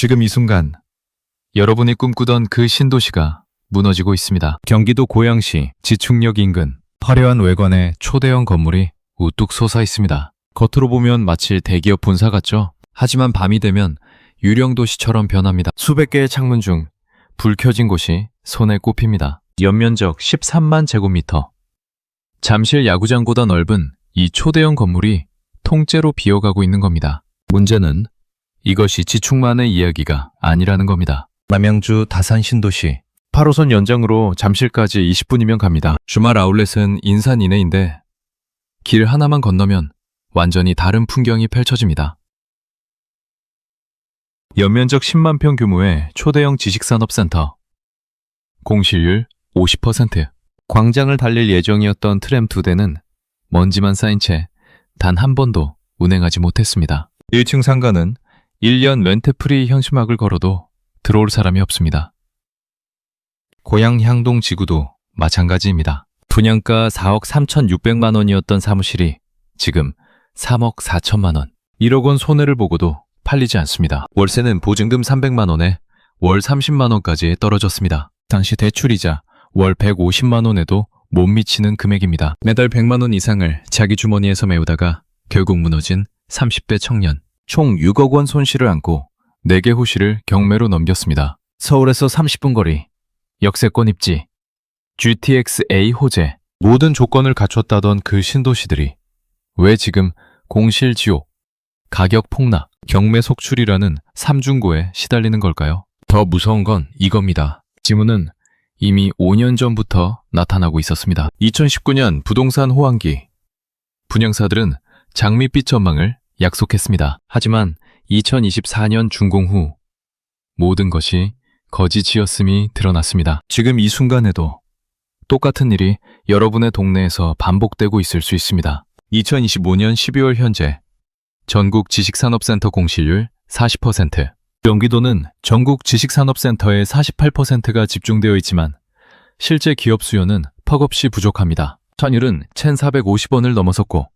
지금 이 순간 여러분이 꿈꾸던 그 신도시가 무너지고 있습니다. 경기도 고양시 지축역 인근 화려한 외관의 초대형 건물이 우뚝 솟아 있습니다. 겉으로 보면 마치 대기업 본사 같죠? 하지만 밤이 되면 유령 도시처럼 변합니다. 수백 개의 창문 중 불 켜진 곳이 손에 꼽힙니다. 연면적 13만 제곱미터. 잠실 야구장보다 넓은 이 초대형 건물이 통째로 비어가고 있는 겁니다. 문제는 이것이 지축만의 이야기가 아니라는 겁니다. 남양주 다산 신도시 8호선 연장으로 잠실까지 20분이면 갑니다. 주말 아울렛은 인산 이내인데 길 하나만 건너면 완전히 다른 풍경이 펼쳐집니다. 연면적 10만 평 규모의 초대형 지식산업센터. 공실률 50%. 광장을 달릴 예정이었던 트램 두 대는 먼지만 쌓인 채 단 한 번도 운행하지 못했습니다. 1층 상가는 1년 렌트프리 현수막을 걸어도 들어올 사람이 없습니다. 고향 향동 지구도 마찬가지입니다. 분양가 4억 3,600만 원이었던 사무실이 지금 3억 4천만 원. 1억 원 손해를 보고도 팔리지 않습니다. 월세는 보증금 300만 원에 월 30만 원까지 떨어졌습니다. 당시 대출이자 월 150만 원에도 못 미치는 금액입니다. 매달 100만 원 이상을 자기 주머니에서 메우다가 결국 무너진 30대 청년. 총 6억 원 손실을 안고 4개 호실을 경매로 넘겼습니다. 서울에서 30분 거리, 역세권 입지, GTX-A 호재, 모든 조건을 갖췄다던 그 신도시들이 왜 지금 공실 지옥, 가격 폭락, 경매 속출이라는 삼중고에 시달리는 걸까요? 더 무서운 건 이겁니다. 지문은 이미 5년 전부터 나타나고 있었습니다. 2019년 부동산 호황기. 분양사들은 장밋빛 전망을 약속했습니다. 하지만 2024년 준공 후 모든 것이 거짓이었음이 드러났습니다. 지금 이 순간에도 똑같은 일이 여러분의 동네에서 반복되고 있을 수 있습니다. 2025년 12월 현재 전국 지식산업센터 공실률 40%. 경기도는 전국 지식산업센터의 48%가 집중되어 있지만 실제 기업 수요는 퍽없이 부족합니다. 환율은 1,450원을 넘어섰고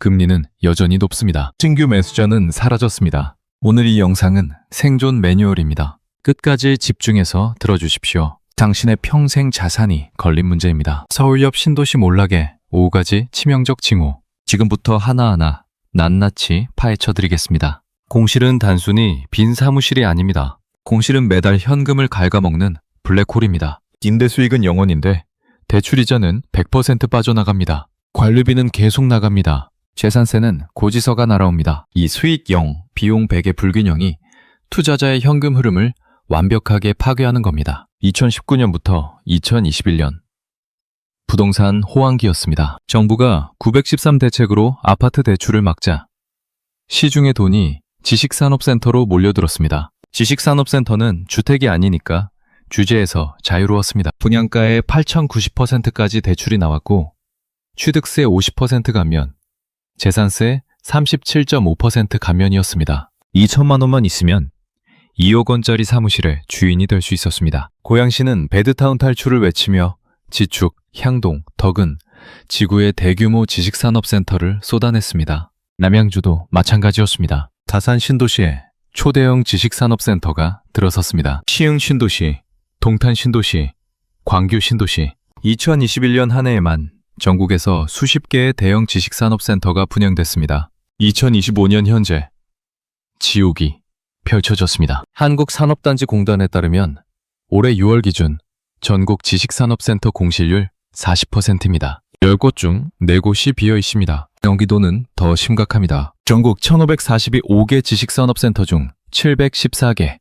금리는 여전히 높습니다. 신규 매수자는 사라졌습니다. 오늘 이 영상은 생존 매뉴얼입니다. 끝까지 집중해서 들어주십시오. 당신의 평생 자산이 걸린 문제입니다. 서울 옆 신도시 몰락의 5가지 치명적 징후. 지금부터 하나하나 낱낱이 파헤쳐 드리겠습니다. 공실은 단순히 빈 사무실이 아닙니다. 공실은 매달 현금을 갉아먹는 블랙홀입니다. 임대 수익은 0원인데 대출 이자는 100% 빠져나갑니다. 관리비는 계속 나갑니다. 재산세는 고지서가 날아옵니다. 이 수익 0, 비용 100의 불균형이 투자자의 현금 흐름을 완벽하게 파괴하는 겁니다. 2019년부터 2021년 부동산 호황기였습니다. 정부가 913 대책으로 아파트 대출을 막자 시중의 돈이 지식산업센터로 몰려들었습니다. 지식산업센터는 주택이 아니니까 주제에서 자유로웠습니다. 분양가의 8,090%까지 대출이 나왔고 취득세 50% 감면, 재산세 37.5% 감면이었습니다. 2천만 원만 있으면 2억 원짜리 사무실의 주인이 될 수 있었습니다. 고양시는 베드타운 탈출을 외치며 지축, 향동, 덕은 지구의 대규모 지식산업센터를 쏟아냈습니다. 남양주도 마찬가지였습니다. 다산 신도시에 초대형 지식산업센터가 들어섰습니다. 시흥 신도시, 동탄 신도시, 광교 신도시 2021년 한 해에만 전국에서 수십 개의 대형 지식산업센터가 분양됐습니다. 2025년 현재 지옥이 펼쳐졌습니다. 한국산업단지공단에 따르면 올해 6월 기준 전국 지식산업센터 공실률 40%입니다. 10곳 중 4곳이 비어 있습니다. 경기도는 더 심각합니다. 전국 1545개 지식산업센터 중 714개,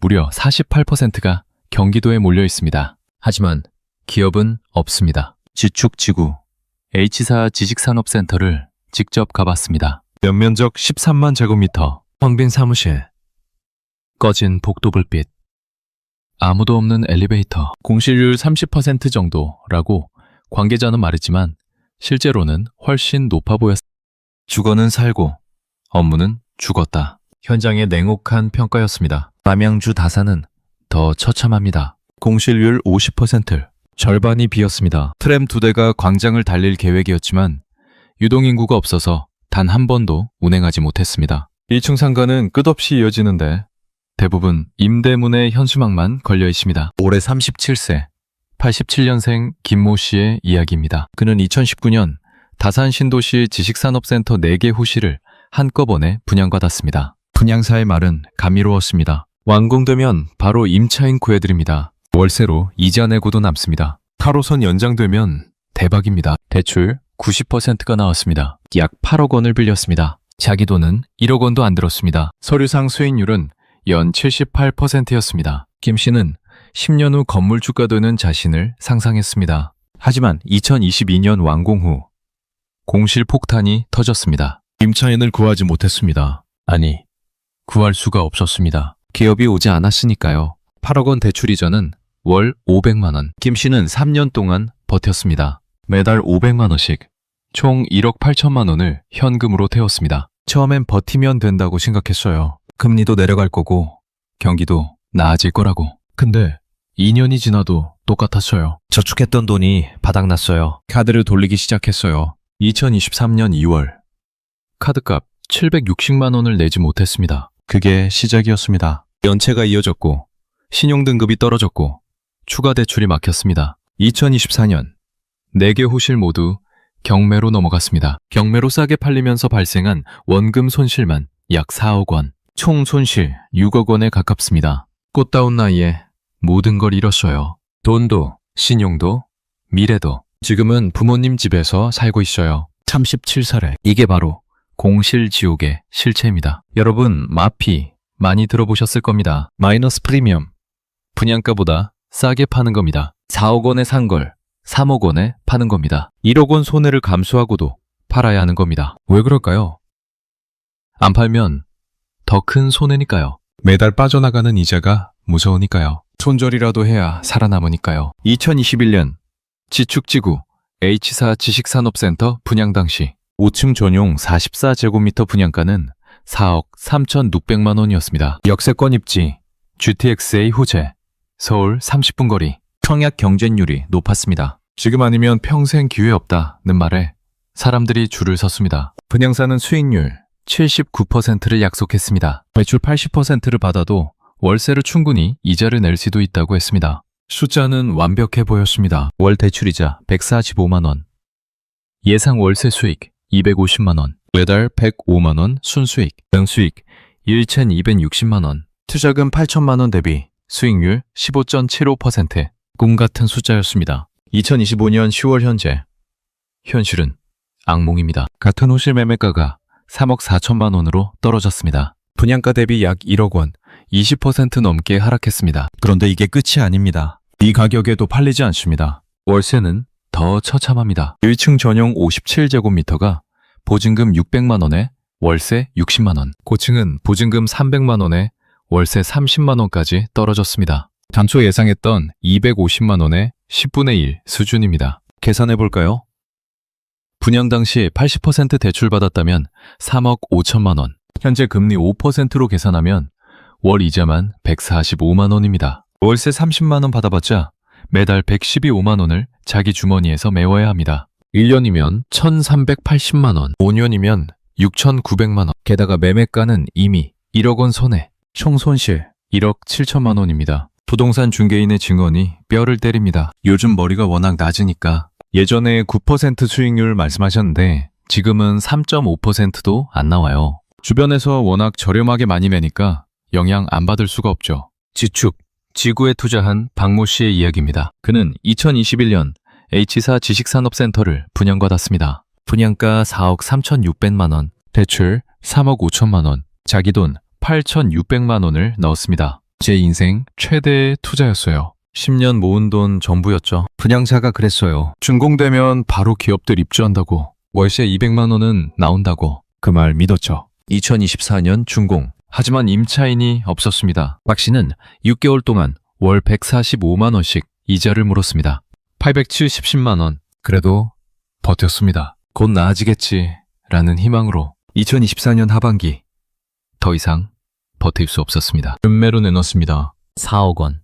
무려 48%가 경기도에 몰려 있습니다. 하지만 기업은 없습니다. 지축지구 H사 지식산업센터를 직접 가봤습니다. 연면적 13만 제곱미터, 황빈 사무실, 꺼진 복도 불빛, 아무도 없는 엘리베이터, 공실률 30% 정도라고 관계자는 말했지만 실제로는 훨씬 높아 보였습니다. 주거는 살고 업무는 죽었다. 현장의 냉혹한 평가였습니다. 남양주 다산은 더 처참합니다. 공실률 50%, 절반이 비었습니다. 트램 두 대가 광장을 달릴 계획이었지만 유동인구가 없어서 단 한 번도 운행하지 못했습니다. 1층 상가는 끝없이 이어지는데 대부분 임대문의 현수막만 걸려 있습니다. 올해 37세, 87년생 김모 씨의 이야기입니다. 그는 2019년 다산 신도시 지식산업센터 4개 호실을 한꺼번에 분양받았습니다. 분양사의 말은 감미로웠습니다. 완공되면 바로 임차인 구해드립니다. 월세로 이자 내고도 남습니다. 8호선 연장되면 대박입니다. 대출 90%가 나왔습니다. 약 8억 원을 빌렸습니다. 자기 돈은 1억 원도 안 들었습니다. 서류상 수익률은 연 78%였습니다. 김 씨는 10년 후 건물 주가 되는 자신을 상상했습니다. 하지만 2022년 완공 후 공실 폭탄이 터졌습니다. 임차인을 구하지 못했습니다. 아니, 구할 수가 없었습니다. 기업이 오지 않았으니까요. 8억 원 대출 이자는 월 500만 원. 김 씨는 3년 동안 버텼습니다. 매달 500만 원씩 총 1억 8천만 원을 현금으로 태웠습니다. 처음엔 버티면 된다고 생각했어요. 금리도 내려갈 거고 경기도 나아질 거라고. 근데 2년이 지나도 똑같았어요. 저축했던 돈이 바닥났어요. 카드를 돌리기 시작했어요. 2023년 2월 카드값 760만 원을 내지 못했습니다. 그게 시작이었습니다. 연체가 이어졌고 신용등급이 떨어졌고 추가 대출이 막혔습니다. 2024년 4개 호실 모두 경매로 넘어갔습니다. 경매로 싸게 팔리면서 발생한 원금 손실만 약 4억 원, 총 손실 6억 원에 가깝습니다. 꽃다운 나이에 모든 걸 잃었어요. 돈도, 신용도, 미래도. 지금은 부모님 집에서 살고 있어요. 37살에. 이게 바로 공실지옥의 실체입니다. 여러분, 마피 많이 들어보셨을 겁니다. 마이너스 프리미엄. 분양가보다 싸게 파는 겁니다. 4억 원에 산 걸 3억 원에 파는 겁니다. 1억 원 손해를 감수하고도 팔아야 하는 겁니다. 왜 그럴까요? 안 팔면 더 큰 손해니까요. 매달 빠져나가는 이자가 무서우니까요. 손절이라도 해야 살아남으니까요. 2021년 지축지구 H사 지식산업센터 분양 당시 5층 전용 44제곱미터 분양가는 4억 3,600만 원이었습니다. 역세권 입지, GTXA 호재, 서울 30분 거리, 청약 경쟁률이 높았습니다. 지금 아니면 평생 기회 없다는 말에 사람들이 줄을 섰습니다. 분양사는 수익률 79%를 약속했습니다. 매출 80%를 받아도 월세를 충분히 이자를 낼 수도 있다고 했습니다. 숫자는 완벽해 보였습니다. 월 대출이자 145만 원, 예상 월세 수익 250만 원, 매달 105만 원 순수익, 연수익 1,260만 원, 투자금 8천만 원 대비 수익률 15.75%. 꿈 같은 숫자였습니다. 2025년 10월 현재 현실은 악몽입니다. 같은 호실 매매가가 3억 4천만 원으로 떨어졌습니다. 분양가 대비 약 1억 원, 20% 넘게 하락했습니다. 그런데 이게 끝이 아닙니다. 이 가격에도 팔리지 않습니다. 월세는 더 처참합니다. 1층 전용 57제곱미터가 보증금 600만 원에 월세 60만 원, 고층은 보증금 300만 원에 월세 30만 원까지 떨어졌습니다. 당초 예상했던 250만 원의 10분의 1 수준입니다. 계산해 볼까요? 분양 당시 80% 대출받았다면 3억 5천만 원, 현재 금리 5%로 계산하면 월 이자만 145만 원입니다. 월세 30만 원 받아봤자 매달 112만 원을 자기 주머니에서 메워야 합니다. 1년이면 1,380만 원, 5년이면 6,900만 원. 게다가 매매가는 이미 1억 원 손해, 총 손실 1억 7천만 원입니다. 부동산 중개인의 증언이 뼈를 때립니다. 요즘 머리가 워낙 낮으니까 예전에 9% 수익률 말씀하셨는데 지금은 3.5%도 안 나와요. 주변에서 워낙 저렴하게 많이 내니까 영향 안 받을 수가 없죠. 지축, 지구에 투자한 박모 씨의 이야기입니다. 그는 2021년 H사 지식산업센터를 분양받았습니다. 분양가 4억 3,600만 원, 대출 3억 5천만 원, 자기 돈 8,600만 원을 넣었습니다. 제 인생 최대의 투자였어요. 10년 모은 돈 전부였죠. 분양사가 그랬어요. 준공되면 바로 기업들 입주한다고. 월세 200만 원은 나온다고. 그 말 믿었죠. 2024년 준공. 하지만 임차인이 없었습니다. 박 씨는 6개월 동안 월 145만 원씩 이자를 물었습니다. 870만 원. 그래도 버텼습니다. 곧 나아지겠지. 라는 희망으로 2024년 하반기 더 이상 버틸 수 없었습니다. 금매로 내놓습니다. 4억 원.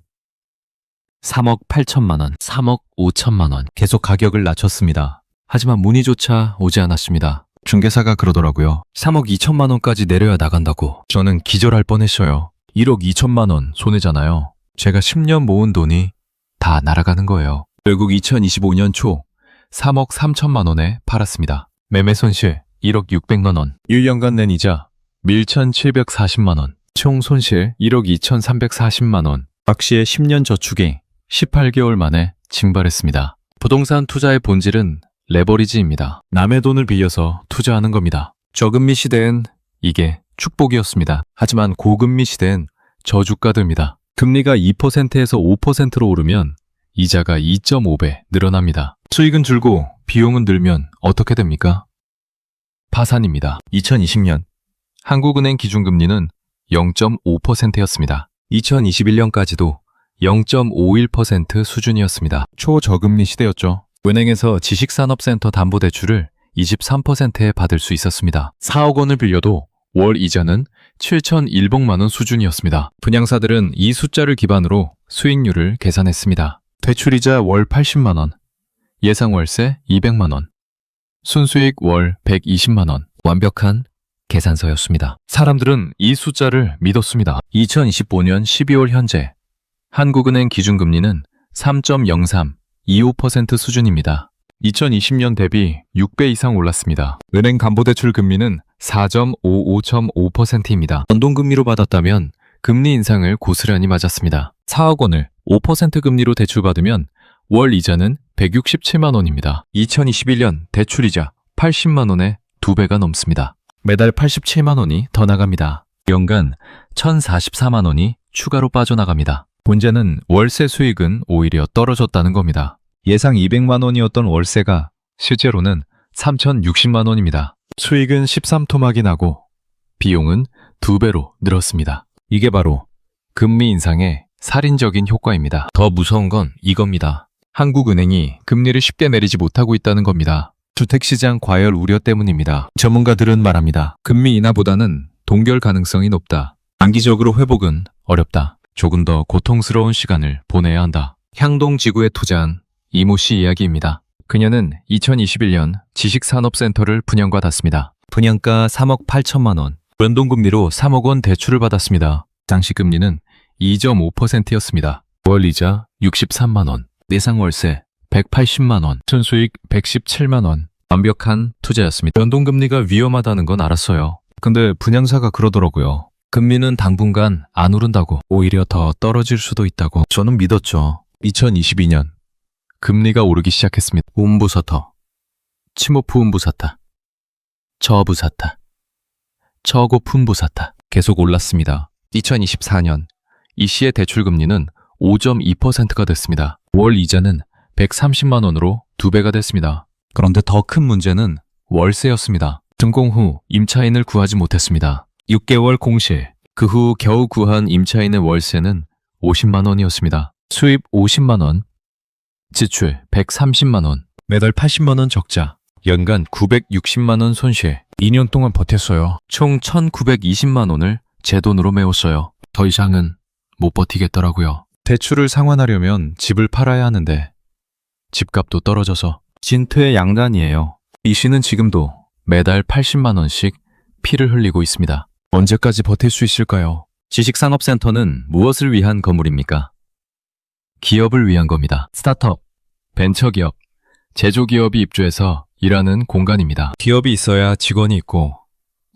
3억 8천만 원, 3억 5천만 원. 계속 가격을 낮췄습니다. 하지만 문의조차 오지 않았습니다. 중개사가 그러더라고요. 3억 2천만 원까지 내려야 나간다고. 저는 기절할 뻔했어요. 1억 2천만 원 손해잖아요. 제가 10년 모은 돈이 다 날아가는 거예요. 결국 2025년 초 3억 3천만 원에 팔았습니다. 매매 손실 1억 600만 원, 1년간 낸 이자 1,740만 원, 총 손실 1억 2,340만 원. 박 씨의 10년 저축이 18개월 만에 증발했습니다. 부동산 투자의 본질은 레버리지입니다. 남의 돈을 빌려서 투자하는 겁니다. 저금리 시대엔 이게 축복이었습니다. 하지만 고금리 시대엔 저주가됩니다. 금리가 2%에서 5%로 오르면 이자가 2.5배 늘어납니다. 수익은 줄고 비용은 늘면 어떻게 됩니까? 파산입니다. 2020년 한국은행 기준금리는 0.5%였습니다. 2021년까지도 0.51% 수준이었습니다. 초저금리 시대였죠. 은행에서 지식산업센터 담보대출을 23%에 받을 수 있었습니다. 4억 원을 빌려도 월 이자는 7,100만 원 수준이었습니다. 분양사들은 이 숫자를 기반으로 수익률을 계산했습니다. 대출이자 월 80만 원, 예상 월세 200만 원, 순수익 월 120만 원. 완벽한 계산서였습니다. 사람들은 이 숫자를 믿었습니다. 2025년 12월 현재 한국은행 기준금리는 3.03, 25% 수준입니다. 2020년 대비 6배 이상 올랐습니다. 은행 담보대출 금리는 4.55.5%입니다. 연동금리로 받았다면 금리 인상을 고스란히 맞았습니다. 4억 원을 5% 금리로 대출받으면 월 이자는 167만 원입니다. 2021년 대출이자 80만 원에 두 배가 넘습니다. 매달 87만 원이 더 나갑니다. 연간 1,044만 원이 추가로 빠져나갑니다. 문제는 월세 수익은 오히려 떨어졌다는 겁니다. 예상 200만 원이었던 월세가 실제로는 3,060만 원입니다. 수익은 13토막이 나고 비용은 두 배로 늘었습니다. 이게 바로 금리 인상의 살인적인 효과입니다. 더 무서운 건 이겁니다. 한국은행이 금리를 쉽게 내리지 못하고 있다는 겁니다. 주택시장 과열 우려 때문입니다. 전문가들은 말합니다. 금리 인하보다는 동결 가능성이 높다. 단기적으로 회복은 어렵다. 조금 더 고통스러운 시간을 보내야 한다. 향동 지구에 투자한 이모 씨 이야기입니다. 그녀는 2021년 지식산업센터를 분양받았습니다. 분양가 3억 8천만 원, 연동금리로 3억 원 대출을 받았습니다. 당시 금리는 2.5%였습니다. 월 이자 63만 원, 내상 월세 180만 원, 순수익 117만 원. 완벽한 투자였습니다. 연동금리가 위험하다는 건 알았어요. 근데 분양사가 그러더라고요. 금리는 당분간 안 오른다고, 오히려 더 떨어질 수도 있다고. 저는 믿었죠. 2022년 금리가 오르기 시작했습니다. 운부서터, 치모프운부사타, 저부사타, 저고푼부사타 계속 올랐습니다. 2024년 이 시의 대출 금리는 5.2%가 됐습니다. 월 이자는 130만 원으로 두 배가 됐습니다. 그런데 더 큰 문제는 월세였습니다. 등공 후 임차인을 구하지 못했습니다. 6개월 공실. 그후 겨우 구한 임차인의 월세는 50만 원이었습니다. 수입 50만 원, 지출 130만 원, 매달 80만 원 적자, 연간 960만 원 손실. 2년 동안 버텼어요. 총 1920만 원을 제 돈으로 메웠어요. 더 이상은 못 버티겠더라고요. 대출을 상환하려면 집을 팔아야 하는데 집값도 떨어져서 진퇴의 양단이에요. 이 씨는 지금도 매달 80만 원씩 피를 흘리고 있습니다. 언제까지 버틸 수 있을까요? 지식산업센터는 무엇을 위한 건물입니까? 기업을 위한 겁니다. 스타트업, 벤처기업, 제조기업이 입주해서 일하는 공간입니다. 기업이 있어야 직원이 있고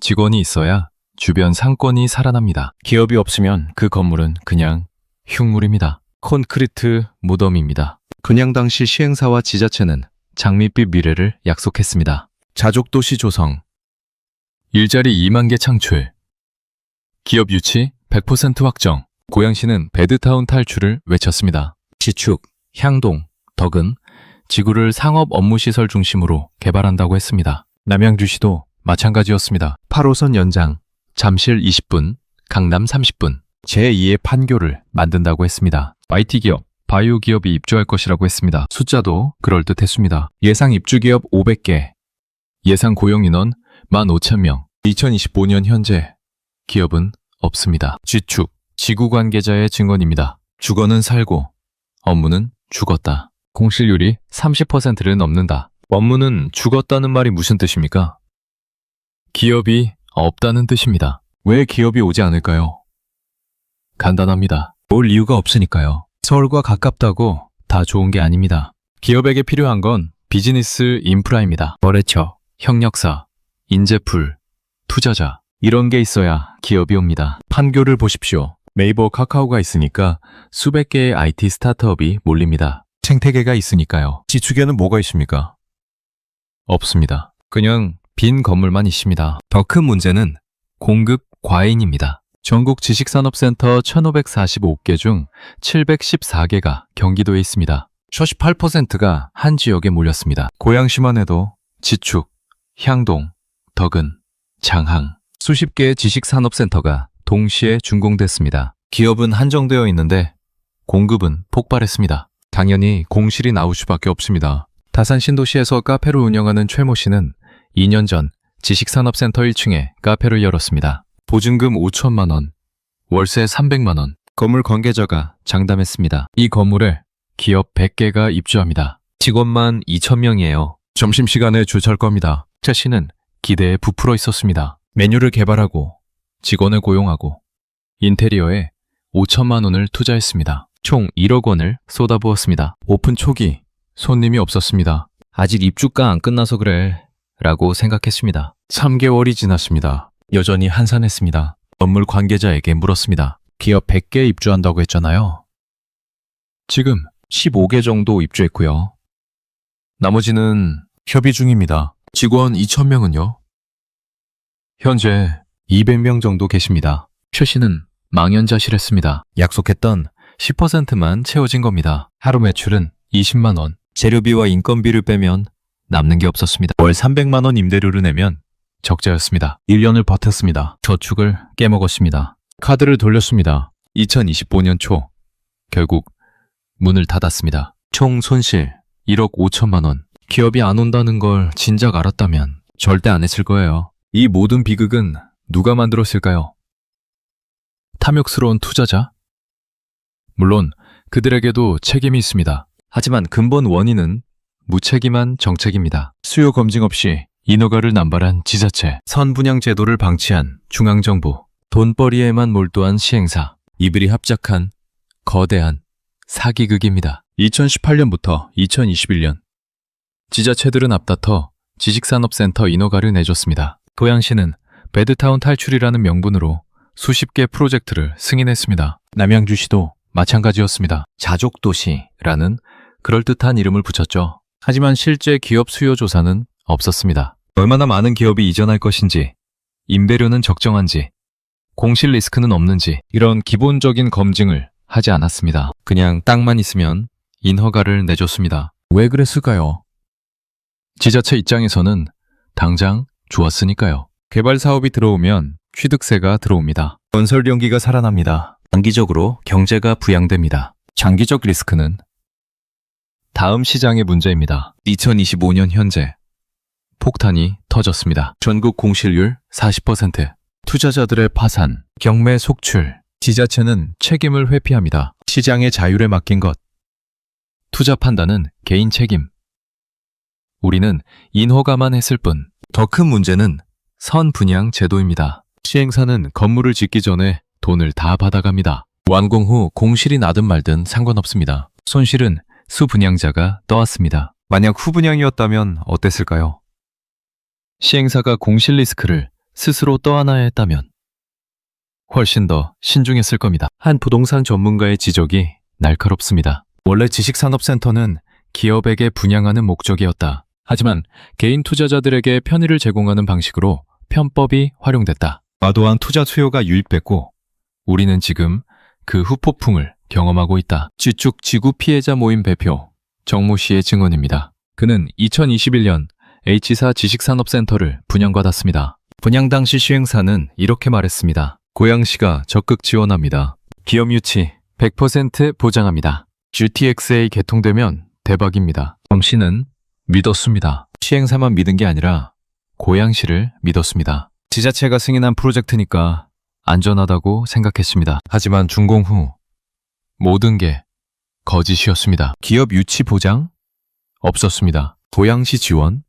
직원이 있어야 주변 상권이 살아납니다. 기업이 없으면 그 건물은 그냥 흉물입니다. 콘크리트 무덤입니다. 분양 당시 시행사와 지자체는 장밋빛 미래를 약속했습니다. 자족도시 조성, 일자리 2만 개 창출, 기업 유치 100% 확정, 고양시는 베드타운 탈출을 외쳤습니다. 지축, 향동, 덕은 지구를 상업 업무시설 중심으로 개발한다고 했습니다. 남양주시도 마찬가지였습니다. 8호선 연장, 잠실 20분, 강남 30분, 제2의 판교를 만든다고 했습니다. IT 기업, 바이오 기업이 입주할 것이라고 했습니다. 숫자도 그럴듯했습니다. 예상 입주 기업 500개, 예상 고용 인원 15,000명. 2025년 현재 기업은 없습니다. 지축, 지구 관계자의 증언입니다. 주거는 살고 업무는 죽었다. 공실률이 30%를 넘는다. 업무는 죽었다는 말이 무슨 뜻입니까? 기업이 없다는 뜻입니다. 왜 기업이 오지 않을까요? 간단합니다. 올 이유가 없으니까요. 서울과 가깝다고 다 좋은 게 아닙니다. 기업에게 필요한 건 비즈니스 인프라입니다. 거래처, 협력사, 인재풀, 투자자 이런 게 있어야 기업이 옵니다. 판교를 보십시오. 네이버 카카오가 있으니까 수백 개의 IT 스타트업이 몰립니다. 생태계가 있으니까요. 지축에는 뭐가 있습니까? 없습니다. 그냥 빈 건물만 있습니다. 더 큰 문제는 공급 과잉입니다. 전국 지식산업센터 1545개 중 714개가 경기도에 있습니다. 78%가 한 지역에 몰렸습니다. 고양시만 해도 지축, 향동, 덕은, 장항, 수십 개의 지식산업센터가 동시에 준공됐습니다. 기업은 한정되어 있는데 공급은 폭발했습니다. 당연히 공실이 나올 수밖에 없습니다. 다산 신도시에서 카페를 운영하는 최모 씨는 2년 전 지식산업센터 1층에 카페를 열었습니다. 보증금 5천만 원, 월세 300만 원, 건물 관계자가 장담했습니다. 이 건물에 기업 100개가 입주합니다. 직원만 2천명이에요. 점심시간에 주차할 겁니다. 최 씨는 기대에 부풀어 있었습니다. 메뉴를 개발하고 직원을 고용하고 인테리어에 5천만 원을 투자했습니다. 총 1억 원을 쏟아부었습니다. 오픈 초기 손님이 없었습니다. 아직 입주가 안 끝나서 그래 라고 생각했습니다. 3개월이 지났습니다. 여전히 한산했습니다. 건물 관계자에게 물었습니다. 기업 100개 입주한다고 했잖아요. 지금 15개 정도 입주했고요. 나머지는 협의 중입니다. 직원 2,000명은요? 현재 200명 정도 계십니다. 최 씨는 망연자실했습니다. 약속했던 10%만 채워진 겁니다. 하루 매출은 20만 원. 재료비와 인건비를 빼면 남는 게 없었습니다. 월 300만 원 임대료를 내면 적자였습니다. 1년을 버텼습니다. 저축을 깨먹었습니다. 카드를 돌렸습니다. 2025년 초 결국 문을 닫았습니다. 총 손실 1억 5천만 원. 기업이 안 온다는 걸 진작 알았다면 절대 안 했을 거예요. 이 모든 비극은 누가 만들었을까요? 탐욕스러운 투자자? 물론 그들에게도 책임이 있습니다. 하지만 근본 원인은 무책임한 정책입니다. 수요 검증 없이 인허가를 남발한 지자체, 선분양 제도를 방치한 중앙정부, 돈벌이에만 몰두한 시행사, 이들이 합작한 거대한 사기극입니다. 2018년부터 2021년 지자체들은 앞다퉈 지식산업센터 인허가를 내줬습니다. 고양시는 배드타운 탈출이라는 명분으로 수십 개 프로젝트를 승인했습니다. 남양주시도 마찬가지였습니다. 자족도시라는 그럴듯한 이름을 붙였죠. 하지만 실제 기업 수요 조사는 없었습니다. 얼마나 많은 기업이 이전할 것인지, 임대료는 적정한지, 공실 리스크는 없는지 이런 기본적인 검증을 하지 않았습니다. 그냥 땅만 있으면 인허가를 내줬습니다. 왜 그랬을까요? 지자체 입장에서는 당장 좋았으니까요. 개발 사업이 들어오면 취득세가 들어옵니다. 건설 연기가 살아납니다. 단기적으로 경제가 부양됩니다. 장기적 리스크는 다음 시장의 문제입니다. 2025년 현재 폭탄이 터졌습니다. 전국 공실률 40%, 투자자들의 파산, 경매 속출, 지자체는 책임을 회피합니다. 시장의 자율에 맡긴 것. 투자 판단은 개인 책임. 우리는 인허가만 했을 뿐. 더 큰 문제는 선분양 제도입니다. 시행사는 건물을 짓기 전에 돈을 다 받아갑니다. 완공 후 공실이 나든 말든 상관없습니다. 손실은 수분양자가 떠왔습니다. 만약 후분양이었다면 어땠을까요? 시행사가 공실 리스크를 스스로 떠안아야 했다면 훨씬 더 신중했을 겁니다. 한 부동산 전문가의 지적이 날카롭습니다. 원래 지식산업센터는 기업에게 분양하는 목적이었다. 하지만 개인 투자자들에게 편의를 제공하는 방식으로 편법이 활용됐다. 과도한 투자 수요가 유입됐고 우리는 지금 그 후폭풍을 경험하고 있다. 지축 지구 피해자 모임 대표 정모 씨의 증언입니다. 그는 2021년 H사 지식산업센터를 분양받았습니다. 분양 당시 시행사는 이렇게 말했습니다. 고양시가 적극 지원합니다. 기업 유치 100% 보장합니다. GTXA 개통되면 대박입니다. 정 씨는 믿었습니다. 시행사만 믿은 게 아니라 고양시를 믿었습니다. 지자체가 승인한 프로젝트니까 안전하다고 생각했습니다. 하지만 준공 후 모든 게 거짓이었습니다. 기업 유치 보장? 없었습니다. 고양시 지원?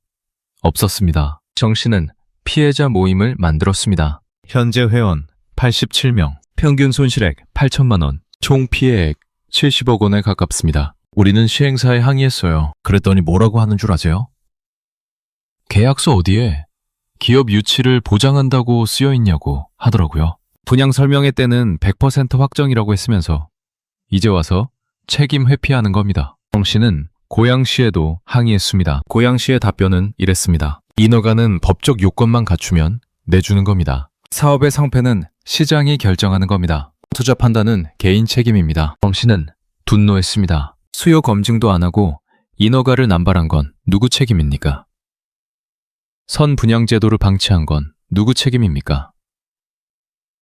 없었습니다. 정 씨는 피해자 모임을 만들었습니다. 현재 회원 87명, 평균 손실액 8천만 원, 총 피해액 70억 원에 가깝습니다. 우리는 시행사에 항의했어요. 그랬더니 뭐라고 하는 줄 아세요? 계약서 어디에 기업 유치를 보장한다고 쓰여 있냐고 하더라고요. 분양 설명회 때는 100% 확정이라고 했으면서 이제 와서 책임 회피하는 겁니다. 정 씨는 고양시에도 항의했습니다. 고양시의 답변은 이랬습니다. 인허가는 법적 요건만 갖추면 내주는 겁니다. 사업의 상패는 시장이 결정하는 겁니다. 투자 판단은 개인 책임입니다. 정 씨는 분노했습니다. 수요 검증도 안 하고 인허가를 남발한 건 누구 책임입니까? 선 분양 제도를 방치한 건 누구 책임입니까?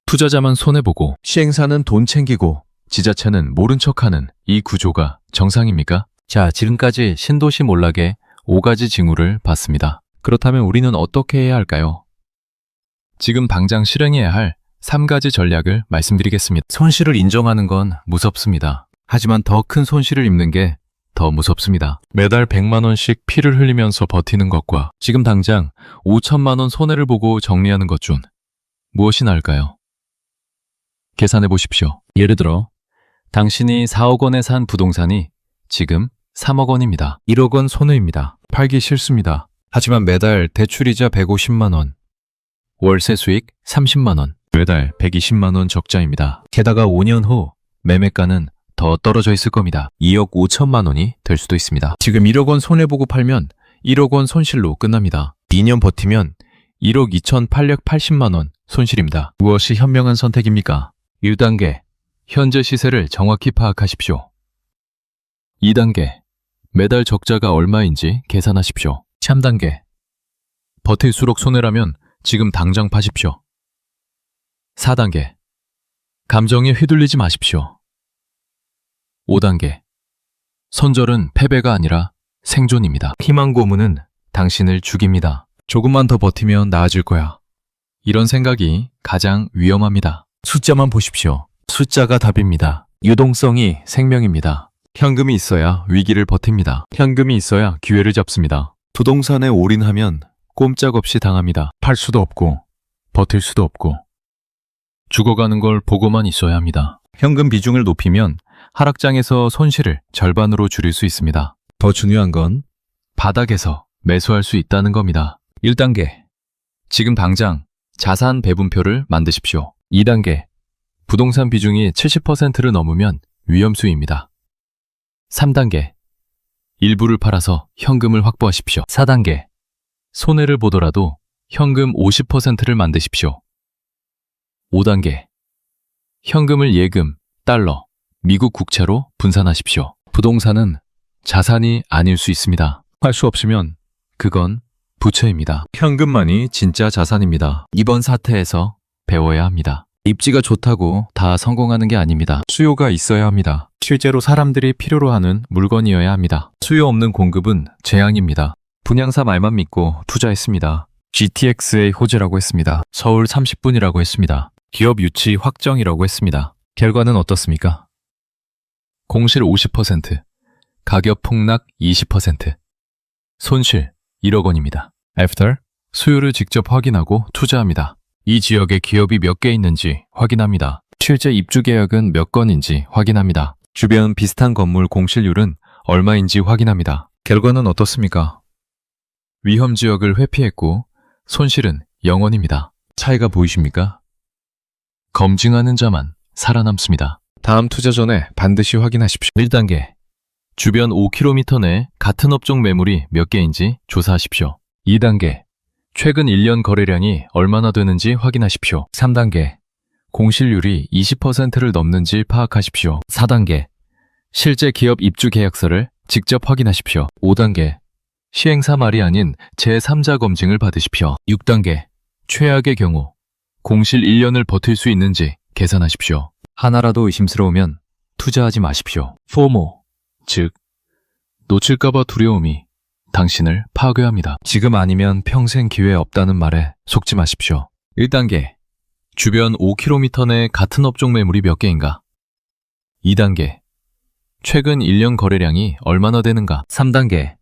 투자자만 손해보고 시행사는 돈 챙기고 지자체는 모른 척하는 이 구조가 정상입니까? 자, 지금까지 신도시 몰락의 5가지 징후를 봤습니다. 그렇다면 우리는 어떻게 해야 할까요? 지금 당장 실행해야 할 3가지 전략을 말씀드리겠습니다. 손실을 인정하는 건 무섭습니다. 하지만 더 큰 손실을 입는 게 더 무섭습니다. 매달 100만 원씩 피를 흘리면서 버티는 것과 지금 당장 5천만 원 손해를 보고 정리하는 것 중 무엇이 나을까요? 계산해 보십시오. 예를 들어 당신이 4억 원에 산 부동산이 지금 3억 원입니다. 1억 원 손해입니다. 팔기 싫습니다. 하지만 매달 대출이자 150만 원, 월세 수익 30만 원, 매달 120만 원 적자입니다. 게다가 5년 후 매매가는 더 떨어져 있을 겁니다. 2억 5천만 원이 될 수도 있습니다. 지금 1억 원 손해보고 팔면 1억 원 손실로 끝납니다. 2년 버티면 1억 2,880만 원 손실입니다. 무엇이 현명한 선택입니까? 1단계, 현재 시세를 정확히 파악하십시오. 2단계, 매달 적자가 얼마인지 계산하십시오. 3단계, 버틸수록 손해라면 지금 당장 파십시오. 4단계, 감정에 휘둘리지 마십시오. 5단계, 선절은 패배가 아니라 생존입니다. 희망 고문은 당신을 죽입니다. 조금만 더 버티면 나아질 거야. 이런 생각이 가장 위험합니다. 숫자만 보십시오. 숫자가 답입니다. 유동성이 생명입니다. 현금이 있어야 위기를 버팁니다. 현금이 있어야 기회를 잡습니다. 부동산에 올인하면 꼼짝없이 당합니다. 팔 수도 없고 버틸 수도 없고 죽어가는 걸 보고만 있어야 합니다. 현금 비중을 높이면 하락장에서 손실을 절반으로 줄일 수 있습니다. 더 중요한 건 바닥에서 매수할 수 있다는 겁니다. 1단계. 지금 당장 자산 배분표를 만드십시오. 2단계. 부동산 비중이 70%를 넘으면 위험수입니다. 3단계. 일부를 팔아서 현금을 확보하십시오. 4단계. 손해를 보더라도 현금 50%를 만드십시오. 5단계. 현금을 예금, 달러, 미국 국채로 분산하십시오. 부동산은 자산이 아닐 수 있습니다. 할 수 없으면 그건 부채입니다. 현금만이 진짜 자산입니다. 이번 사태에서 배워야 합니다. 입지가 좋다고 다 성공하는 게 아닙니다. 수요가 있어야 합니다. 실제로 사람들이 필요로 하는 물건이어야 합니다. 수요 없는 공급은 재앙입니다. 분양사 말만 믿고 투자했습니다. GTX의 호재라고 했습니다. 서울 30분이라고 했습니다. 기업 유치 확정이라고 했습니다. 결과는 어떻습니까? 공실 50%, 가격 폭락 20%, 손실 1억 원입니다. After 수요를 직접 확인하고 투자합니다. 이 지역에 기업이 몇 개 있는지 확인합니다. 실제 입주 계약은 몇 건인지 확인합니다. 주변 비슷한 건물 공실률은 얼마인지 확인합니다. 결과는 어떻습니까? 위험 지역을 회피했고 손실은 0원입니다. 차이가 보이십니까? 검증하는 자만 살아남습니다. 다음 투자 전에 반드시 확인하십시오. 1단계. 주변 5km 내 같은 업종 매물이 몇 개인지 조사하십시오. 2단계. 최근 1년 거래량이 얼마나 되는지 확인하십시오. 3단계. 공실률이 20%를 넘는지 파악하십시오. 4단계. 실제 기업 입주 계약서를 직접 확인하십시오. 5단계. 시행사 말이 아닌 제3자 검증을 받으십시오. 6단계. 최악의 경우 공실 1년을 버틸 수 있는지 계산하십시오. 하나라도 의심스러우면 투자하지 마십시오. 포모, 즉 놓칠까봐 두려움이 당신을 파괴합니다. 지금 아니면 평생 기회 없다는 말에 속지 마십시오. 1단계. 주변 5km 내 같은 업종 매물이 몇 개인가? 2단계. 최근 1년 거래량이 얼마나 되는가? 3단계.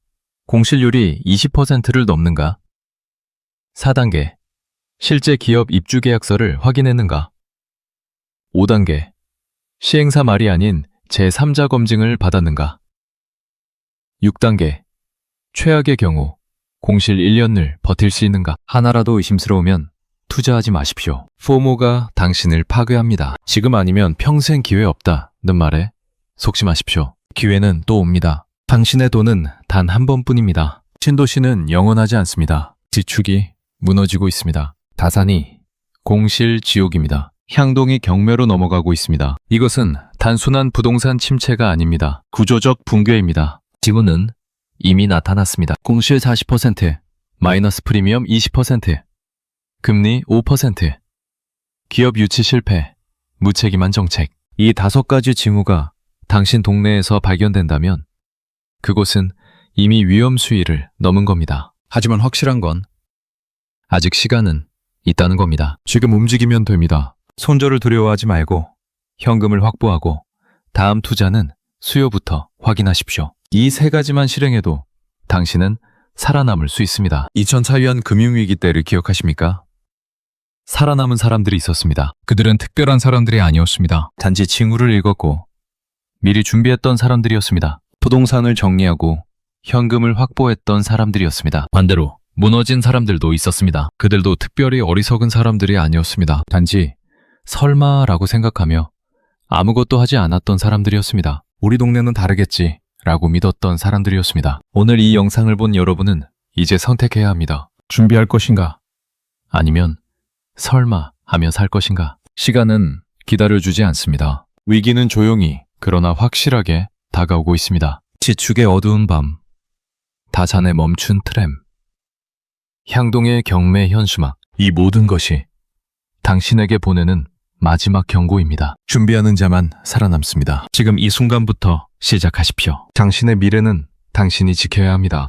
공실률이 20%를 넘는가? 4단계. 실제 기업 입주 계약서를 확인했는가? 5단계. 시행사 말이 아닌 제3자 검증을 받았는가? 6단계. 최악의 경우 공실 1년을 버틸 수 있는가? 하나라도 의심스러우면 투자하지 마십시오. 포모가 당신을 파괴합니다. 지금 아니면 평생 기회 없다는 말에 속지 마십시오. 기회는 또 옵니다. 당신의 돈은 단 한 번뿐입니다. 신도시는 영원하지 않습니다. 지축이 무너지고 있습니다. 다산이 공실 지옥입니다. 향동이 경매로 넘어가고 있습니다. 이것은 단순한 부동산 침체가 아닙니다. 구조적 붕괴입니다. 지구는 이미 나타났습니다. 공실 40%, 마이너스 프리미엄 20%, 금리 5%, 기업 유치 실패, 무책임한 정책. 이 다섯 가지 징후가 당신 동네에서 발견된다면 그곳은 이미 위험 수위를 넘은 겁니다. 하지만 확실한 건 아직 시간은 있다는 겁니다. 지금 움직이면 됩니다. 손절을 두려워하지 말고 현금을 확보하고 다음 투자는 수요부터 확인하십시오. 이 세 가지만 실행해도 당신은 살아남을 수 있습니다. 2004년 금융위기 때를 기억하십니까? 살아남은 사람들이 있었습니다. 그들은 특별한 사람들이 아니었습니다. 단지 징후를 읽었고 미리 준비했던 사람들이었습니다. 부동산을 정리하고 현금을 확보했던 사람들이었습니다. 반대로 무너진 사람들도 있었습니다. 그들도 특별히 어리석은 사람들이 아니었습니다. 단지 설마라고 생각하며 아무것도 하지 않았던 사람들이었습니다. 우리 동네는 다르겠지 라고 믿었던 사람들이었습니다. 오늘 이 영상을 본 여러분은 이제 선택해야 합니다. 준비할 것인가? 아니면 설마 하며 살 것인가? 시간은 기다려주지 않습니다. 위기는 조용히 그러나 확실하게 다가오고 있습니다. 지축의 어두운 밤, 다산의 멈춘 트램, 향동의 경매 현수막, 이 모든 것이 당신에게 보내는 마지막 경고입니다. 준비하는 자만 살아남습니다. 지금 이 순간부터 시작하십시오. 당신의 미래는 당신이 지켜야 합니다.